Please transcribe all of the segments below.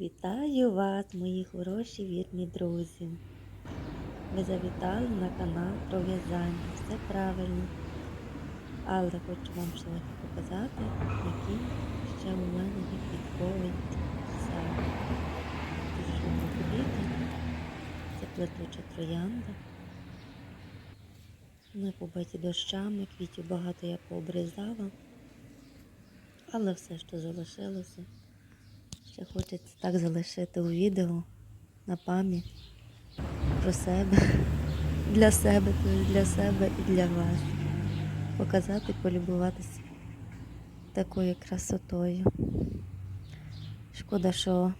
Вітаю вас, мої хороші вірні друзі. Ви завітали на канал про в'язання. Все правильно. Але хочу вам ще показати, який ще у мене є квітковий сад. Дуже квіти. Це плетуча троянда. Вони побиті дощами, квітів багато я пообрізала. Але все, що залишилося. Ще хочеться так залишити у відео на пам'ять про себе, для себе, для себе і для вас. Показати, полюбуватися такою красотою. Шкода, що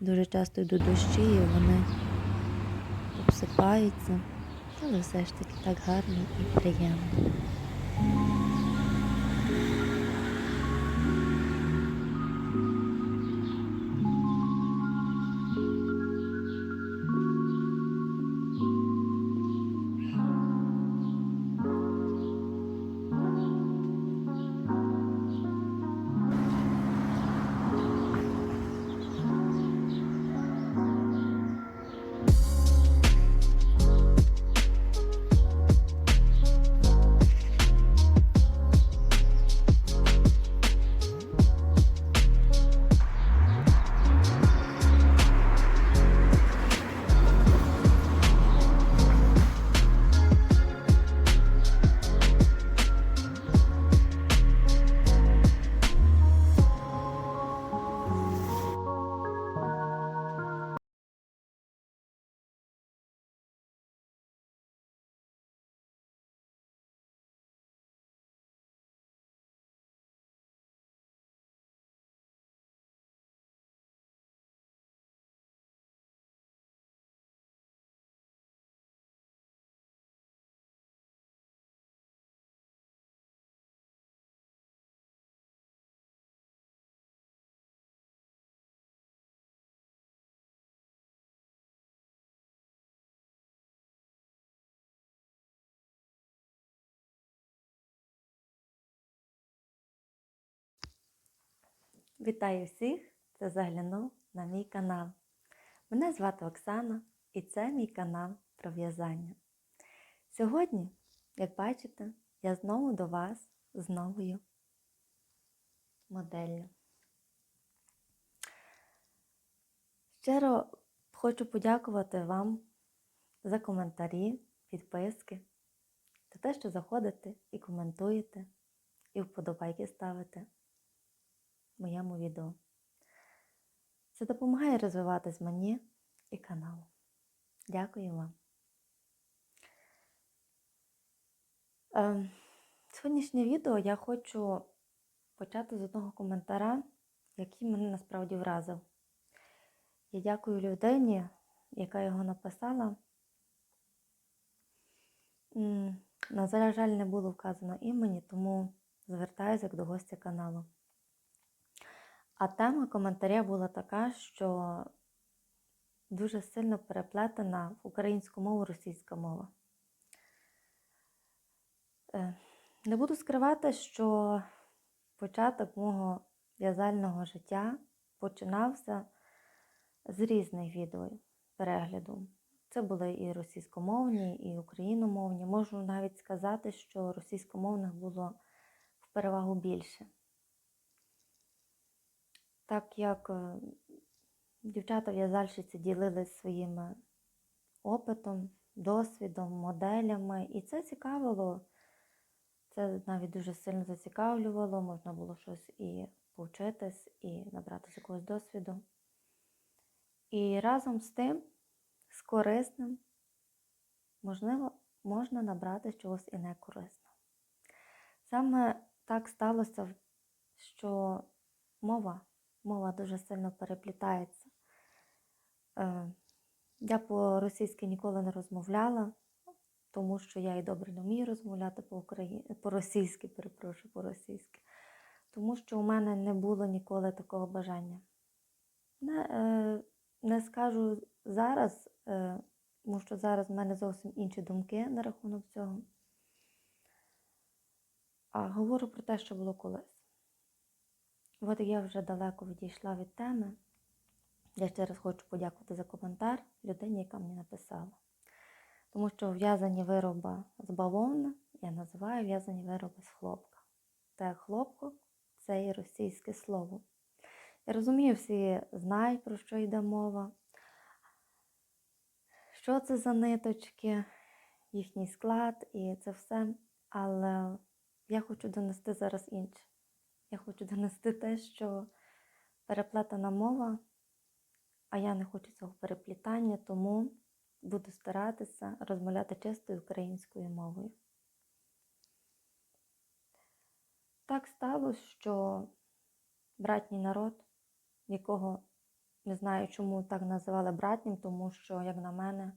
дуже часто йдуть дощі і вони обсипаються, але все ж таки так гарно і приємно. Вітаю всіх, хто заглянув на мій канал. Мене звати Оксана і це мій канал про в'язання. Сьогодні, як бачите, я знову до вас з новою моделлю. Щиро хочу подякувати вам за коментарі, підписки, за те, що заходите і коментуєте, і вподобайки ставите моєму відео. Це допомагає розвиватись мені і каналу. Дякую вам. Е, Сьогоднішнє відео я хочу почати з одного коментара, який мене насправді вразив. Я дякую людині, яка його написала. На жаль, не було вказано імені, тому звертаюся до гостя каналу. А тема коментаря була така, що дуже сильно переплетена в українську мову російська мова. Е, Не буду скривати, що початок мого в'язального життя починався з різних відео перегляду. Це були і російськомовні, і україномовні. Можу навіть сказати, що російськомовних було в перевагу більше так як е, дівчата-в'язальщиці ділились своїм е, опитом, досвідом, моделями, і це цікавило. Це навіть дуже сильно зацікавлювало, можна було щось і повчитись, і набрати з якогось досвіду. І разом з тим, з корисним, можливо, можна набрати чогось і некорисного. Саме так сталося, що мова мова дуже сильно переплітається. Е, я по-російськи ніколи не розмовляла, тому що я і добре не вмію розмовляти по-російськи, перепрошую, по-російськи. Тому що у мене не було ніколи такого бажання. Не, е, не скажу зараз, е, тому що зараз в мене зовсім інші думки на рахунок цього. А говорю про те, що було колись. От я вже далеко відійшла від теми, Я ще раз хочу подякувати за коментар людині, яка мені написала. Тому що в'язані вироби з бавовни я називаю в'язані вироби з хлопка. Те хлопко це і російське слово. Я розумію, всі знають, про що йде мова. Що це за ниточки, їхній склад і це все. Але я хочу донести зараз інше. Я хочу донести те, що переплетена мова, а я не хочу цього переплітання, тому буду старатися розмовляти чистою українською мовою. Так сталося, що братній народ, якого не знаю, чому так називали братнім, тому що, як на мене,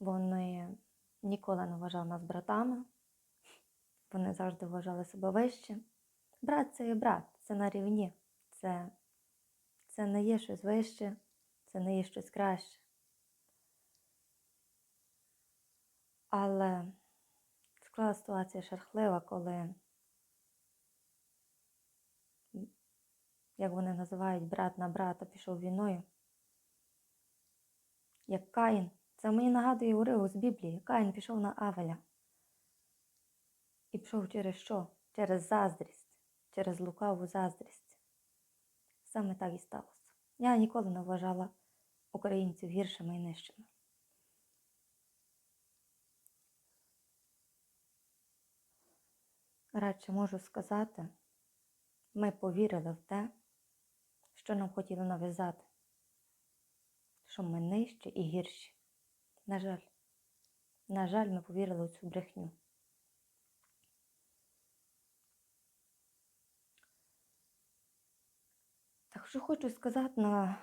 вони ніколи не вважали нас братами, вони завжди вважали себе вище. Брат це є брат, це на рівні, це, це не є щось вище, це не є щось краще. Але склала ситуація шархлива, коли, як вони називають, брат на брата пішов війною. Як Каїн, це мені нагадує уривок з Біблії. Каїн пішов на Авеля. І пішов через що? Через заздрість, через лукаву заздрість. Саме так і сталося. Я ніколи не вважала українців гіршими і нижчими. Радше можу сказати, ми повірили в те, що нам хотіли нав'язати, що ми нижчі і гірші. На жаль, на жаль, ми повірили у цю брехню. Що хочу сказати на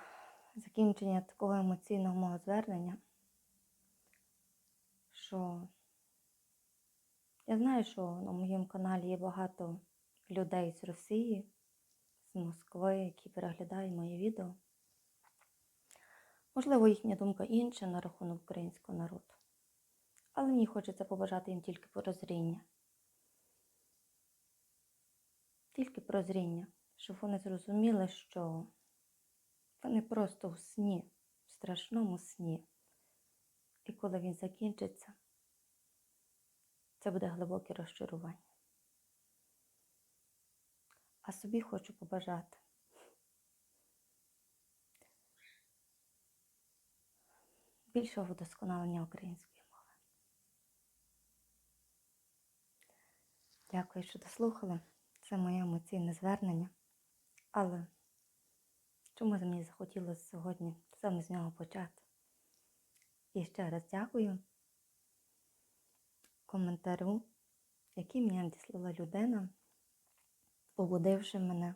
закінчення такого емоційного мого звернення, що я знаю, що на моєму каналі є багато людей з Росії, з Москви, які переглядають моє відео. Можливо, їхня думка інша на рахунок українського народу. Але мені хочеться побажати їм тільки прозріння. Тільки прозріння, щоб вони зрозуміли, що вони просто в сні, в страшному сні. І коли він закінчиться, це буде глибоке розчарування. А собі хочу побажати. Більшого вдосконалення української мови. Дякую, що дослухали. Це моє емоційне звернення. Але чомусь мені захотілося сьогодні саме з нього почати. І ще раз дякую коментарю, який мені надіслала людина, побудивши мене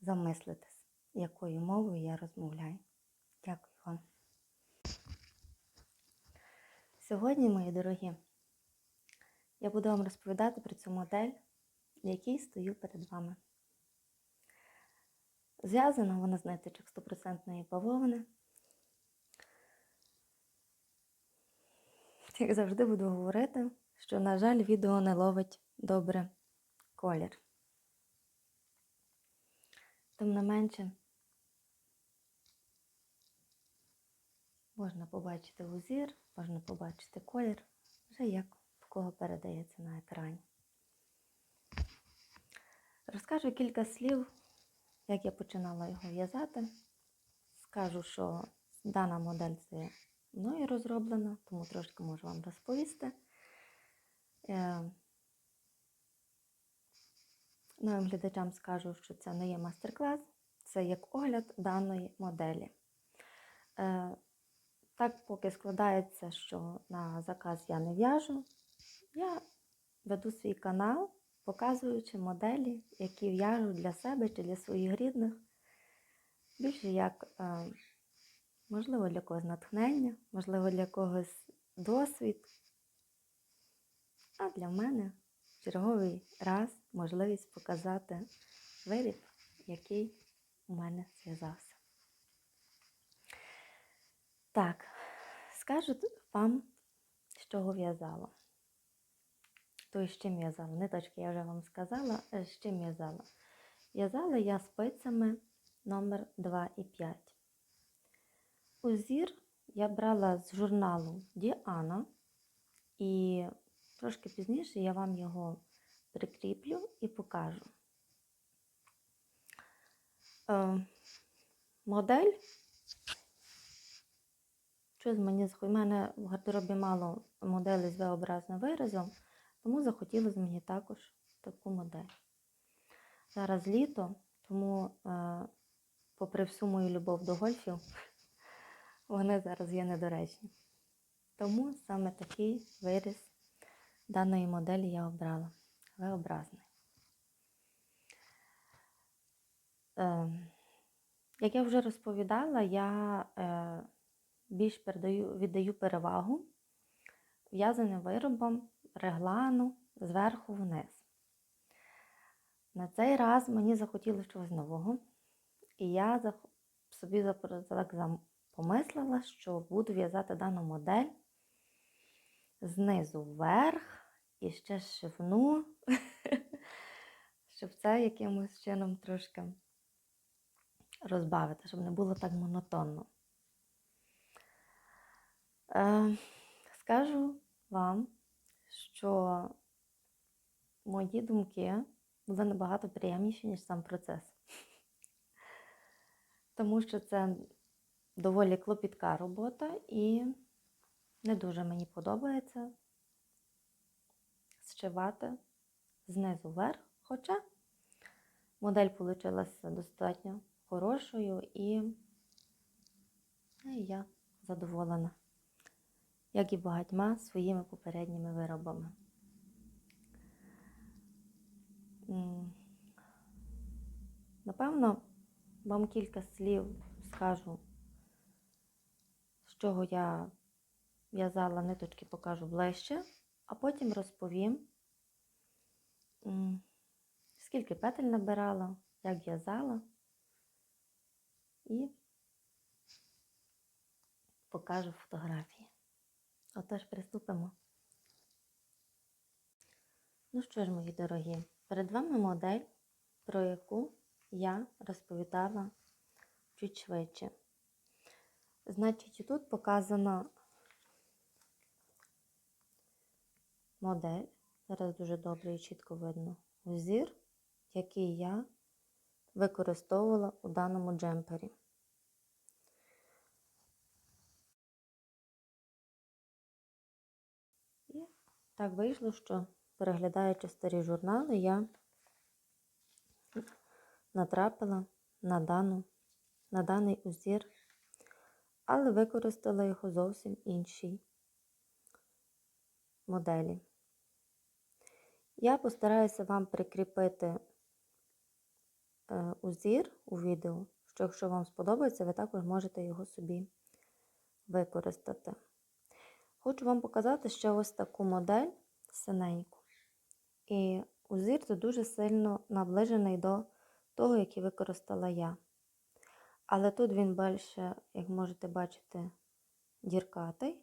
замислитись, якою мовою я розмовляю. Дякую вам. Сьогодні, мої дорогі, я буду вам розповідати про цю модель, в якій стою перед вами. Зв'язана вона з ниточок 100% бавовни. Як завжди буду говорити, що, на жаль, відео не ловить добре колір. Тим не менше, можна побачити узір, можна побачити колір, вже як в кого передається на екрані. Розкажу кілька слів, як я починала його в'язати. Скажу, що дана модель це мною розроблена, тому трошки можу вам розповісти. Е, Новим глядачам скажу, що це не є мастер-клас, це як огляд даної моделі. Е, Так, поки складається, що на заказ я не в'яжу, я веду свій канал, показуючи моделі, які в'яжу для себе чи для своїх рідних. Більше як, е, можливо, для когось натхнення, можливо, для когось досвід. А для мене черговий раз можливість показати виріб, який у мене зв'язався. Так, скажу вам, з чого в'язала. То з чим в'язала? Ниточки я вже вам сказала, з чим в'язала. В'язала я спицями номер 2 і 5. Узір я брала з журналу Діана, і трошки пізніше я вам його прикріплю і покажу. Е, модель. Щось мені У мене в гардеробі мало моделей з V-образним виразом, тому захотілося мені також таку модель. Зараз літо, тому, е, попри всю мою любов до гольфів, вони зараз є недоречні. Тому саме такий виріз даної моделі я обрала. V-образний. Е, як я вже розповідала, я е, більш віддаю перевагу в'язаним виробам реглану зверху вниз. На цей раз мені захотілося чогось нового, і я собі так помислила, що буду в'язати дану модель знизу вверх і ще шивну, щоб це якимось чином трошки розбавити, щоб не було так монотонно. Е, скажу вам, що мої думки були набагато приємніші, ніж сам процес. Тому що це доволі клопітка робота і не дуже мені подобається зшивати знизу вверх, хоча модель вийшла достатньо хорошою і ну, я задоволена, як і багатьма своїми попередніми виробами. Напевно, вам кілька слів скажу, з чого я в'язала ниточки, покажу ближче, а потім розповім, скільки петель набирала, як в'язала, і покажу фотографії. Отож, приступимо. Ну що ж, мої дорогі, перед вами модель, про яку я розповідала чуть швидше. Значить, тут показана модель. Зараз дуже добре і чітко видно узір, який я використовувала у даному джемпері. І так вийшло, що переглядаючи старі журнали, я натрапила на, дану, на даний узір, але використала його зовсім іншій моделі. Я постараюся вам прикріпити е, узір у відео, що якщо вам сподобається, ви також можете його собі використати. Хочу вам показати ще ось таку модель синеньку. І узір тут дуже сильно наближений до того, який використала я. Але тут він більше, як можете бачити, діркатий,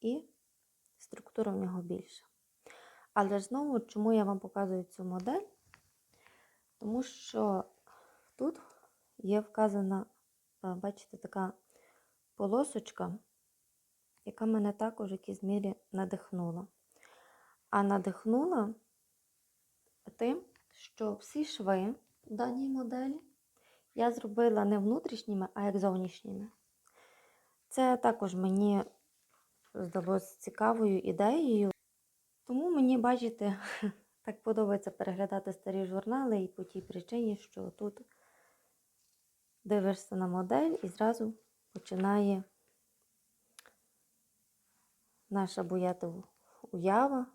і структура в нього більша. Але знову, чому я вам показую цю модель? Тому що тут є вказана, е, бачите, така полосочка, яка мене також в якійсь мірі надихнула. А надихнула тим, що всі шви даній моделі я зробила не внутрішніми, а як зовнішніми. Це також мені здалося цікавою ідеєю. Тому мені, бачите, так подобається переглядати старі журнали і по тій причині, що тут дивишся на модель і зразу починає наша буяти уява,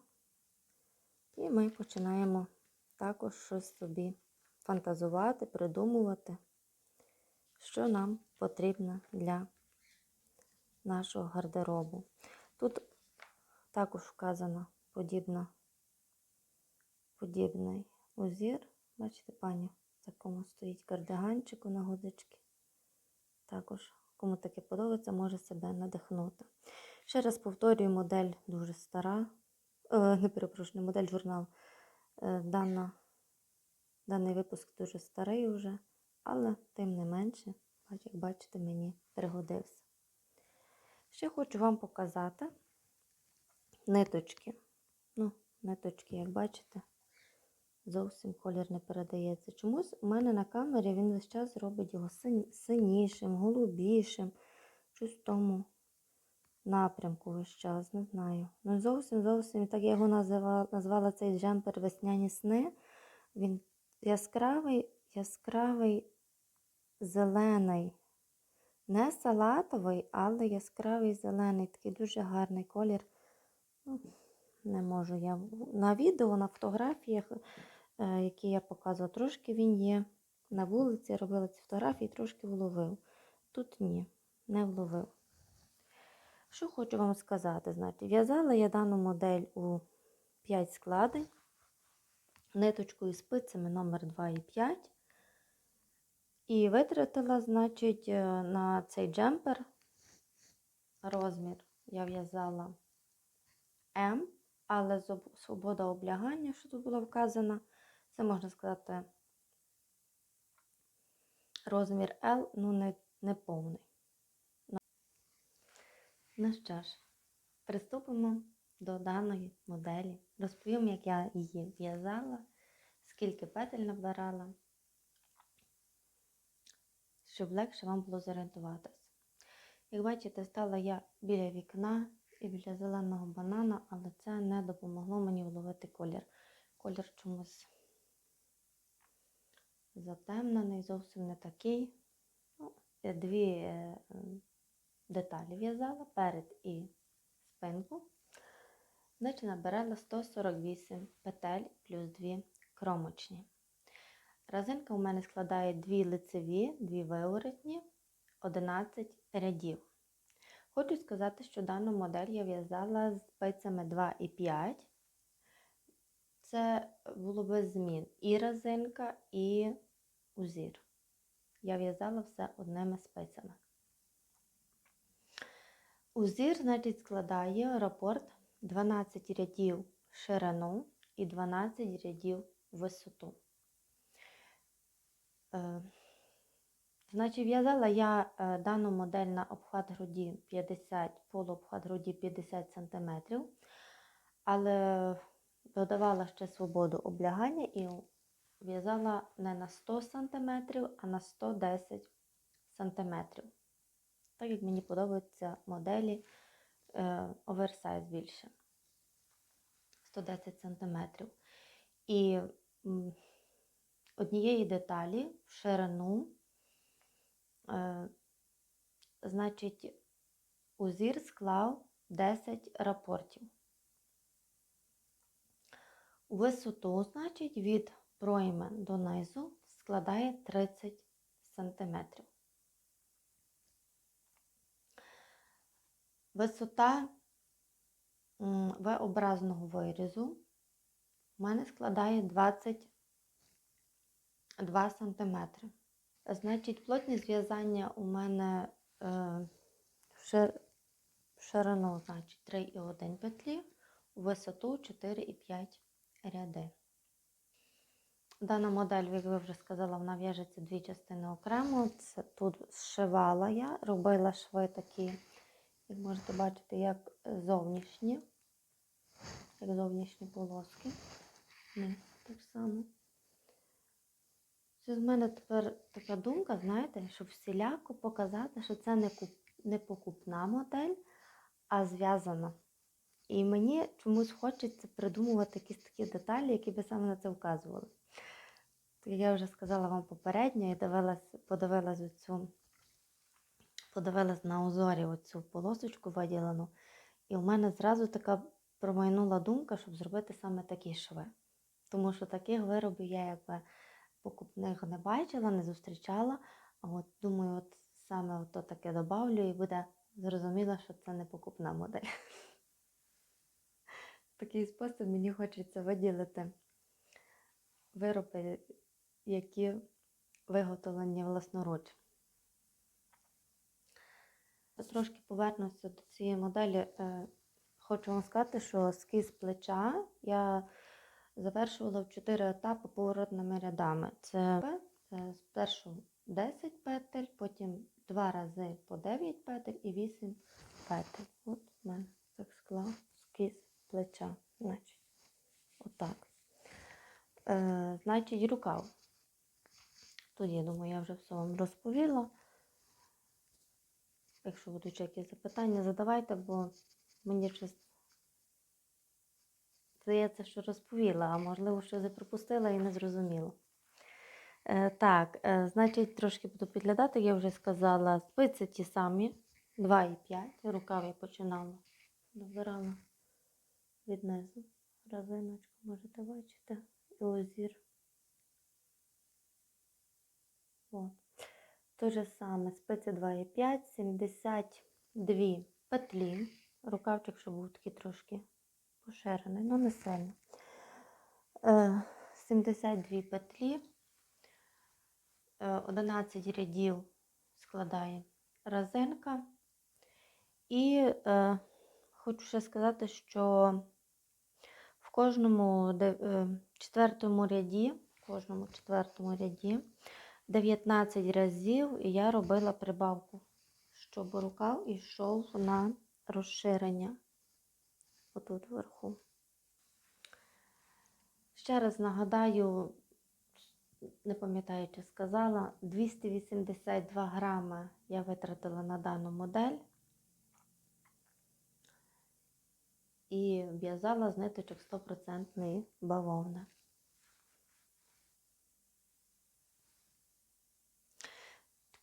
і ми починаємо також щось собі фантазувати, придумувати, що нам потрібно для нашого гардеробу. Тут також вказано подібна, подібний узір. Бачите, пані в такому стоїть кардиганчику на гудочки. Також, кому таке подобається, може себе надихнути. Ще раз повторюю, модель дуже стара. Е, не перепрошую, модель журнал. Е, дана, даний випуск дуже старий вже. але тим не менше, як бачите, мені пригодився. Ще хочу вам показати ниточки. Ну, ниточки, як бачите, зовсім колір не передається. Чомусь у мене на камері він весь час робить його синішим, голубішим, щось в тому напрямку весь не знаю. Ну, зовсім, зовсім, так я його називала, назвала цей джемпер весняні сни. Він яскравий, яскравий зелений. Не салатовий, але яскравий зелений, такий дуже гарний колір. Ну, не можу я на відео, на фотографіях, е, які я показувала, трошки він є. На вулиці робила ці фотографії, трошки вловив. Тут ні, не вловив. Що хочу вам сказати, значить, в'язала я дану модель у 5 складень, ниточкою спицями номер 2 і 5. І витратила, значить, е, на цей джемпер розмір я в'язала М, але свобода облягання, що тут було вказано, це можна сказати розмір L, ну не, не повний. Ну. що ж, приступимо до даної моделі. Розповім, як я її в'язала, скільки петель набирала, щоб легше вам було зорієнтуватися. Як бачите, стала я біля вікна і біля зеленого банана, але це не допомогло мені вловити колір. Колір чомусь затемнений, зовсім не такий. Ну, дві е, деталі в'язала перед і спинку. Значить, набирала 148 петель плюс 2 кромочні. Резинка у мене складає 2 лицеві, 2 виворотні, 11 рядів. Хочу сказати, що дану модель я в'язала з спицями 2 і 5. Це було без змін і резинка, і узір. Я в'язала все одними спицями. Узір, значить, складає рапорт 12 рядів ширину і 12 рядів висоту. Е, Значить, в'язала я е, дану модель на обхват груді 50, полуобхват груді 50 см, але додавала ще свободу облягання і в'язала не на 100 см, а на 110 см. Так як мені подобаються моделі е, оверсайз більше 110 см. І м, однієї деталі в ширину. Е, Значить, узір склав 10 рапортів. Висоту, значить, від пройми до низу складає 30 см. Висота V-образного вирізу у мене складає 22 см. Значить, плотність зв'язання у мене е, в шир- ширину, значить, 3,1 петлі, висоту 4,5 ряди. Дана модель, як ви вже сказала, вона в'яжеться дві частини окремо. Це тут зшивала я, робила шви такі, як можете бачити, як зовнішні, як зовнішні полоски. Низ так само. Це з мене тепер така думка, знаєте, щоб всіляко показати, що це не, куп, не покупна модель, а зв'язана. І мені чомусь хочеться придумувати якісь такі деталі, які би саме на це вказували. Я вже сказала вам попередньо, і дивилась, подивилась оцю, подивилась на узорі оцю полосочку виділену. І у мене зразу така промайнула думка, щоб зробити саме такі шви. Тому що таких виробів я якби покупних не бачила, не зустрічала. А от думаю, от саме ото таке добавлю і буде зрозуміло, що це не покупна модель. В такий спосіб мені хочеться виділити вироби, які виготовлені власноруч. Трошки повернуся до цієї моделі. Е, Хочу вам сказати, що скіз плеча я завершувала в 4 етапи поворотними рядами. Це, спершу 10 петель, потім 2 рази по 9 петель і 8 петель. От в мене так склав скіз плеча. Значить, отак. Е, значить, рукав. Тут, я думаю, я вже все вам розповіла. Якщо будуть якісь запитання, задавайте, бо мені щось здається, що розповіла, а можливо, щось пропустила і не зрозуміла. Е, так, е, значить, трошки буду підглядати, я вже сказала, спиці ті самі, 2,5. Рукав я починала, добирала від низу. Разиночку можете бачити, і озір. От. Те же саме, спиці 2,5, 72 петлі. Рукавчик, щоб був такий трошки поширений, але не сильно. Е, 72 петлі, е, 11 рядів складає резинка. І е, хочу ще сказати, що в кожному е, четвертому ряді, в кожному четвертому ряді 19 разів я робила прибавку, щоб рукав йшов на розширення отут вверху. Ще раз нагадаю, не пам'ятаю, чи сказала, 282 грами я витратила на дану модель і в'язала з ниточок 100% бавовни.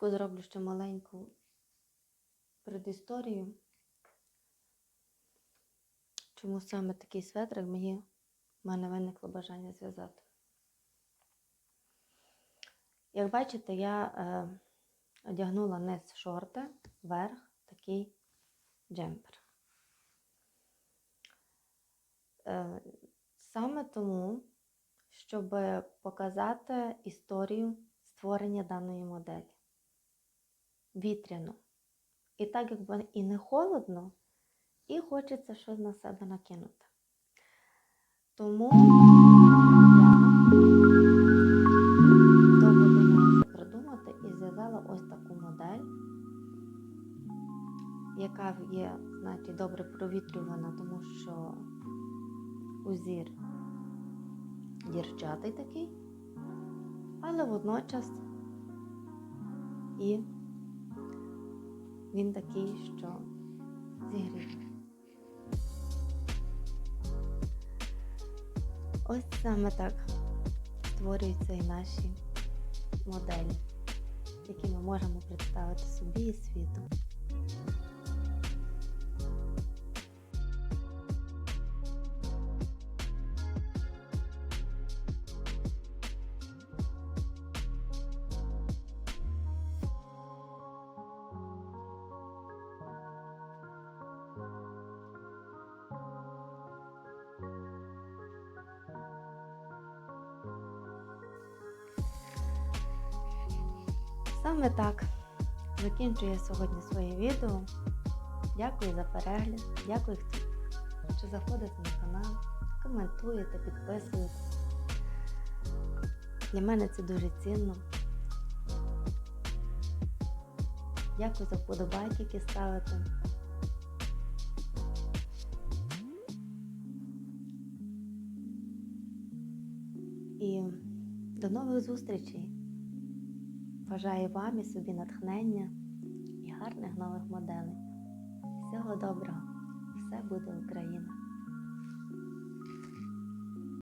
Таку зроблю ще маленьку предісторію. Чому саме такий светрик мені в мене виникло бажання зв'язати. Як бачите, я е, одягнула низ шорти, верх такий джемпер. Е, саме тому, щоб показати історію створення даної моделі. Вітряно. І так, якби і не холодно, і хочеться щось на себе накинути. Тому я довго думала, придумати, і зв'язала ось таку модель, яка є, значить, добре провітрювана, тому що узір дірчатий такий, але водночас і він такий, що зігріває. Ось саме так створюються і наші моделі, які ми можемо представити собі і світу. Саме так закінчую сьогодні своє відео. Дякую за перегляд, дякую, хто що заходите на канал, коментуєте, підписуєтесь. Для мене це дуже цінно. Дякую за вподобайки, які ставите. І до нових зустрічей! Бажаю вам і собі натхнення і гарних нових моделей. Всього доброго! Все буде Україна!